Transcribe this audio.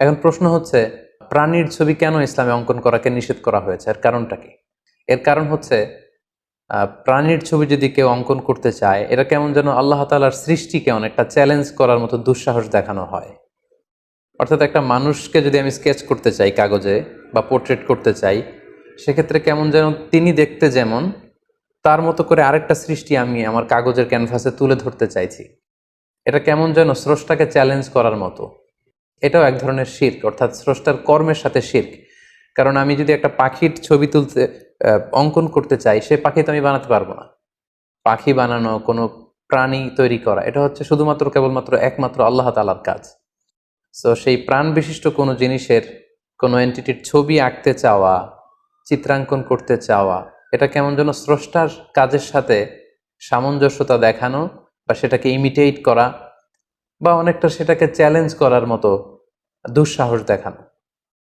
এখন প্রশ্ন হচ্ছে, প্রাণীর ছবি কেন ইসলামে অঙ্কন করাকে নিষেধ করা হয়েছে? এর কারণটা কি? এর কারণ হচ্ছে প্রাণীর ছবি যদি কেউ অঙ্কন করতে চায় এটা কেমন যেন আল্লাহ তালার সৃষ্টিকে অনেকটা চ্যালেঞ্জ করার মতো দুঃসাহস দেখানো হয়। অর্থাৎ একটা মানুষকে যদি আমি স্কেচ করতে চাই কাগজে বা পোর্ট্রেট করতে চাই, সেক্ষেত্রে কেমন যেন তিনি দেখতে যেমন, তার মতো করে আরেকটা সৃষ্টি আমি আমার কাগজের ক্যানভাসে তুলে ধরতে চাইছি। এটা কেমন যেন স্রষ্টাকে চ্যালেঞ্জ করার মতো। এটাও এক ধরনের শির্ক, অর্থাৎ স্রষ্টার কর্মের সাথে শির্ক। কারণ আমি যদি একটা পাখির ছবি তুলতে অঙ্কন করতে চাই, সে পাখি তো আমি বানাতে পারব না। পাখি বানানো, কোনো প্রাণী তৈরি করা, এটা হচ্ছে শুধুমাত্র, কেবলমাত্র একমাত্র আল্লাহ তালার কাজ। সো সেই প্রাণ বিশিষ্ট কোনো জিনিসের, কোনো এন্টিটির ছবি আঁকতে চাওয়া, চিত্রাঙ্কন করতে চাওয়া, এটা কেমন যেন স্রষ্টার কাজের সাথে সামঞ্জস্যতা দেখানো বা সেটাকে ইমিটেট করা বা অনেকটা সেটাকে চ্যালেঞ্জ করার মতো দুঃসাহস দেখানো।